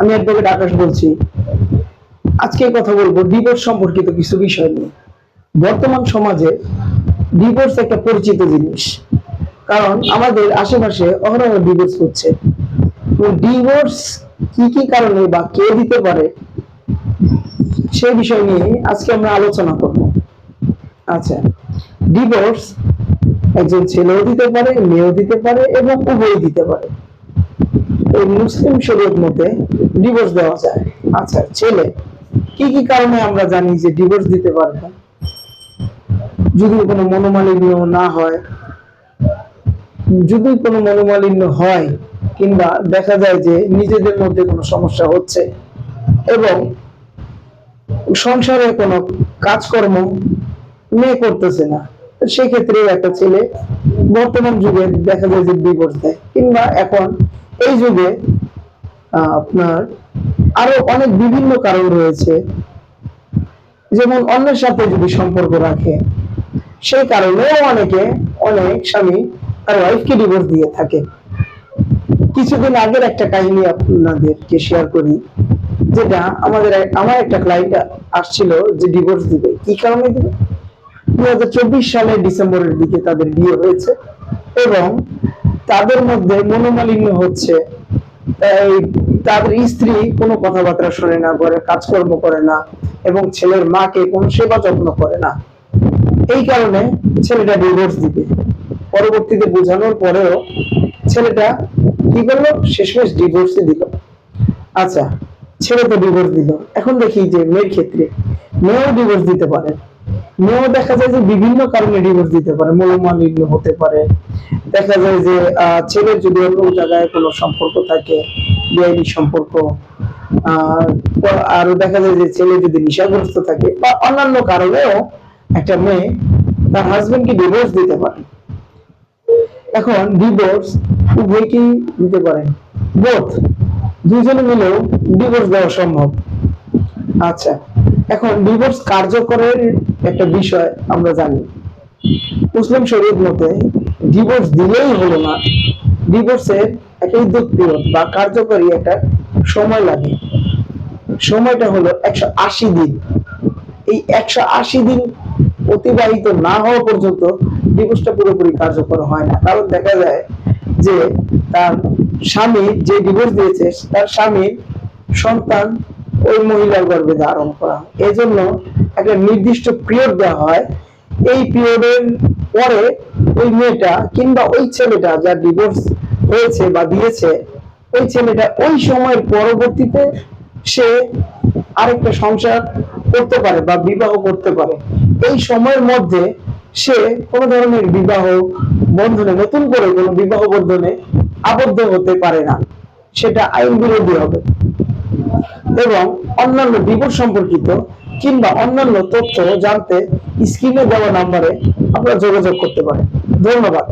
আমি অ্যাডভোকেট আকাশ বলছি। আজকে কথা বলব ডিভোর্স সম্পর্কিত কিছু বিষয় নিয়ে। বর্তমান সমাজে ডিভোর্স একটা পরিচিত জিনিস। কারণ আমাদের আশেপাশে অহরহ ডিভোর্স হচ্ছে। ডিভোর্স কি কি কারণে বা কে দিতে পারে সেই বিষয় নিয়ে আজকে আমরা আলোচনা করব। আচ্ছা ডিভোর্স একজন ছেলেও দিতে পারে, মেয়েও দিতে পারে এবং উভয় দিতে পারে। এই মুসলিম শরীয়ত মতে ডিভোর্স দেওয়া যায়। আচ্ছা ছেলে, কি কি কারণে আমরা জানি যে ডিভোর্স দিতে পারবে যদি কোনো মনোমালিন্য না হয়, যদি কোনো মনোমালিন্য হয়, কিংবা দেখা যায় যে নিজেদের মধ্যে কোনো সমস্যা হচ্ছে, এবং সংসারে কোনো কাজকর্ম মেয়ে করতেছে না সেক্ষেত্রে একটা ছেলে বর্তমান যুগে দেখা যায় যে ডিভোর্স দেয়, কিংবা এখন এই যুগে আপনার আরও অনেক বিভিন্ন কারণ রয়েছে। যেমন অন্যের সাথে যদি সম্পর্ক রাখে, সেই কারণেও অনেকে, অনেক স্বামী তার ওয়াইফকে ডিভোর্স দিয়ে থাকে। কিছুদিন আগের একটা কাহিনী আপনাদেরকে শেয়ার করি, যেটা আমাদের আমার একটা ক্লায়েন্ট আসছিল যে ডিভোর্স দিবে। কি কারণে দিবে? দু সালের ডিসেম্বরের দিকে তাদের বিয়ে হয়েছে এবং তাদের মধ্যে মনোমালিন্য হচ্ছে। তাদের স্ত্রী কোনো কথাবার্তা শোনে না করে কাজকর্ম করে না এবং ছেলের মাকে কোনো সেবা যত্ন করে না। এই কারণে ছেলেটা ডিভোর্স দিবে। পরবর্তীতে বোঝানোর পরেও ছেলেটা কি করল? শেষমেশ ডিভোর্সই দিল। আচ্ছা ছেলে তো ডিভোর্স দিল। এখন দেখি যে মেয়ের ক্ষেত্রে মেয়েও ডিভোর্স দিতে পারে। মেয়েও দেখা যায় যে বিভিন্ন কারণে ডিভোর্স দিতে পারে, মনোমালিন্য হতে পারে। দেখা যায় যে ছেলের যদি অন্য জায়গায় কোনো সম্পর্ক থাকে বেআইনি সম্পর্ক আরও দেখা যায় যে ছেলে যদি নেশাগ্রস্ত থাকে বা অন্যান্য কারণেও একটা মেয়ে তার হাজবেন্ডকে ডিভোর্স দিতে পারে। এখন ডিভোর্স উভয়কেই দিতে পারে? বোধ দুজনে মিলেও ডিভোর্স দেওয়া সম্ভব। আচ্ছা এখন ডিভোর্স কার্যকরের একটা বিষয় আমরা জানি। মুসলিম শরীয়ত মতে ডিভোর্স দিলেই হলো না। ডিভোর্সের একটা ইদ্যুৎ পিরিয়ড বা কার্যকরী একটা সময় লাগে। সময়টা হলো একশো আশি দিন। এই একশো আশি দিন অতিবাহিত না হওয়া পর্যন্ত ডিভোর্সটা পুরোপুরি কার্যকর হয় না। কারণ দেখা যায় যে তার স্বামী যে ডিভোর্স দিয়েছে, তার স্বামীর সন্তান ওই মহিলার গর্ভে ধারণ করা। এজন্য একটা নির্দিষ্ট পিরিয়ড দেওয়া হয় এই পিরিয়ডের পরে ওই মেয়েটা কিংবা ওই ছেলেটা যার ডিভোর্স হয়েছে বা দিয়েছে, ওই ছেলেটা ওই সময়ের পরবর্তীতে সে আরেকটা সংসার করতে পারে বা বিবাহ করতে পারে। এই সময়ের মধ্যে সে কোনো ধরনের বিবাহ বন্ধনে, নতুন করে কোনো বিবাহ বন্ধনে আবদ্ধ হতে পারে না। সেটা আইন বিরোধী হবে। এবং অন্যান্য ডিভোর্স সম্পর্কিত কিংবা অন্যান্য তথ্য জানতে স্ক্রিনে দেওয়া নাম্বারে আপনারা যোগাযোগ করতে পারেন। ধন্যবাদ।